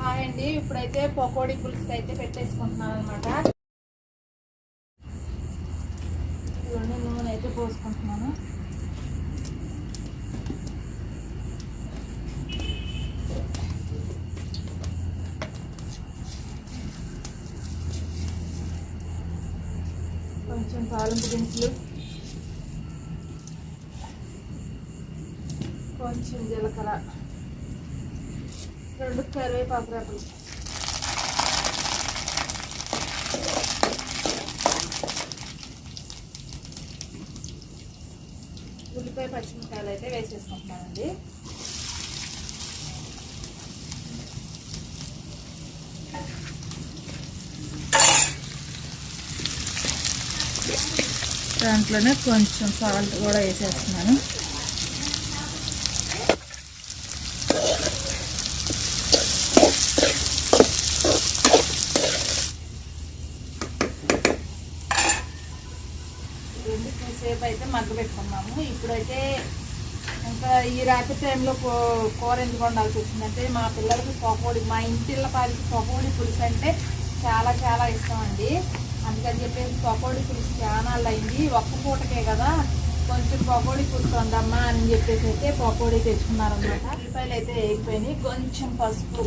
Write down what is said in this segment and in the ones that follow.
Hi అండి. ఇప్పుడైతే పకోడీ పులుసు అయితే పెట్టేసుకుంటున్నాను అనమాట ఇవన్నీ నూనె అయితే పోసుకుంటున్నాను. కొంచెం తాలింపు దినుసులు కొంచెం జీలకర్ర. రెండు కరివేపాకు రెబ్బలు ఉల్లిపాయ పచ్చిమిరకాయలు అయితే వేసేసుకుంటున్నానండి దాంట్లోనే కొంచెం సాల్ట్ కూడా వేసేస్తున్నాను. రెండు సేపు అయితే మగ్గ పెట్టుకున్నాము. ఇప్పుడైతే ఇంకా ఈ రాత్రి టైంలో కూ- కూర ఎందుకు వండాల్సి వచ్చిందంటే మా పిల్లలకి పకోడీ మా ఇంటిళ్ళ పాలకి పకోడి పులుసు అంటే చాలా చాలా ఇష్టం అండి. అందుకని చెప్పేసి పకోడీ పులుసు చాలా అయింది. ఒక్క పూటకే కదా కొంచెం పకోడీ పులుసు వందమ్మా అని చెప్పేసి అయితే పకోడీ తెచ్చుకున్నారనమాట ఉల్లిపాయలు అయితే వేగిపోయినాయి. కొంచెం పసుపు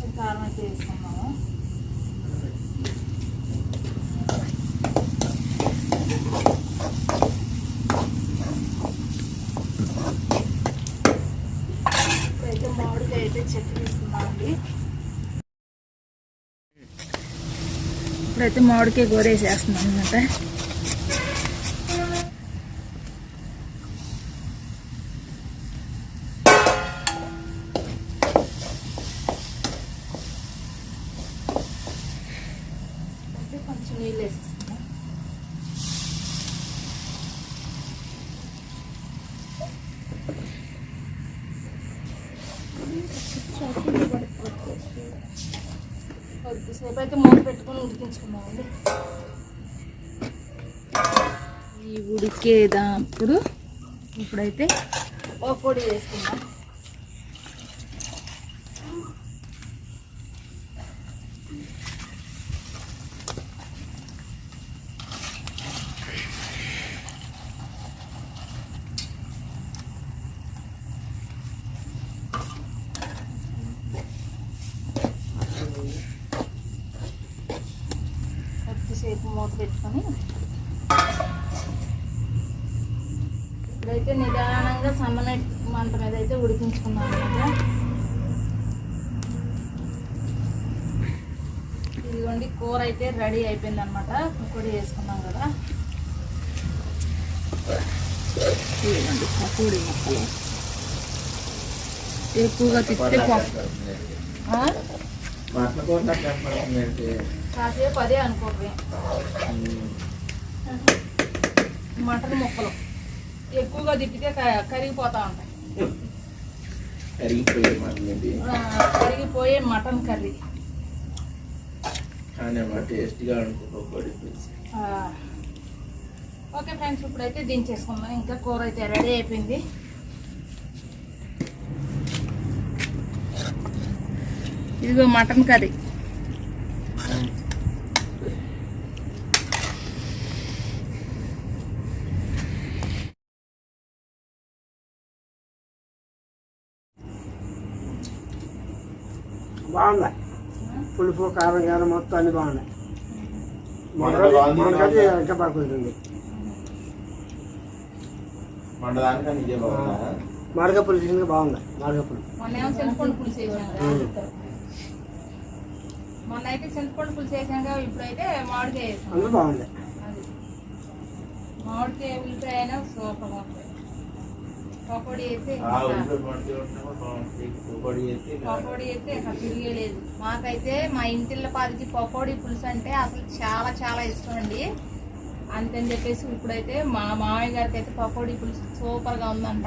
కొంచెం కారం అయితే వేసుకున్నాము ఇప్పుడైతే మామిడికాయ అయితే చెట్టు తీసుకున్నామండి ఇప్పుడైతే మామిడికాయ గోరేసేస్తున్నాం అనమాట అయితే కొంచెం నీళ్ళు వేసేస్తున్నాం కొద్దిసేపు అయితే మూత పెట్టుకొని ఉడికించుకున్నామండి ఈ ఉడికేటప్పుడు ఇప్పుడైతే ఒక పొడి వేసుకుందాం. కొద్దిసేపు మూత పెట్టుకొని. ఇప్పుడైతే నిదానంగా సన్నని మంట మీద అయితే ఉడికించుకున్నాను అనమాట ఇదిగోండి కూర అయితే రెడీ అయిపోయింది అనమాట పకోడీ వేసుకున్నాం కదా. ఇదిగోండి పకోడీ ముక్కలు. ఎక్కువగా తిప్పితే కాసేపు అదే అనుకోవే. మటన్ ముక్కలు. ఎక్కువగా తిప్పితే కరిగిపోతా ఉంటాయి. కరిగిపోయే మటన్ కర్రీ. కానీ టేస్ట్గా ఓకే ఫ్రెండ్స్ ఇప్పుడైతే దించేసుకుందాం. ఇంకా కూర అయితే రెడీ అయిపోయింది. ఇదిగో మటన్ కర్రీ. బాగుంది. పులుపు కారం కారం మొత్తం అన్ని బాగున్నాయి. ఇంకా బాగా కుదిరింది మన దానికన్నా ఇదే బాగుందా. మాడక పులుసు బాగుంది. మాడక పులుసు మొన్న చింతపండు పులుసు వేసాం కదా. మొన్న అయితే చింతపండు పులుసు వేసాం కదా ఇప్పుడైతే మామిడికాయ వేసాం అందులో బాగుంది మామిడికాయ ఉల్లిపాయ అయినా సూపర్ ఉంటుంది పకోడీ అయితే పకోడీ అయితే ఇక తిరిగేలేదు. మాకైతే మా ఇంటిళ్ళ పాదికి పకోడీ పులుసు అంటే అసలు చాలా చాలా ఇష్టం అండి. అంతని చెప్పేసి ఇప్పుడైతే మా మామయ్య గారికి అయితే పకోడీ పులుసు సూపర్గా ఉందంట.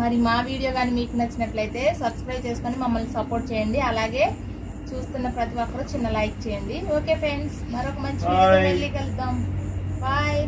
మరి మా వీడియో కానీ మీకు నచ్చినట్లయితే సబ్స్క్రైబ్ చేసుకొని మమ్మల్ని సపోర్ట్ చేయండి. అలాగే చూస్తున్న ప్రతి ఒక్కరు చిన్న లైక్ చేయండి. ఓకే ఫ్రెండ్స్ మరొక మంచి. మళ్ళీ కలుద్దాం. బాయ్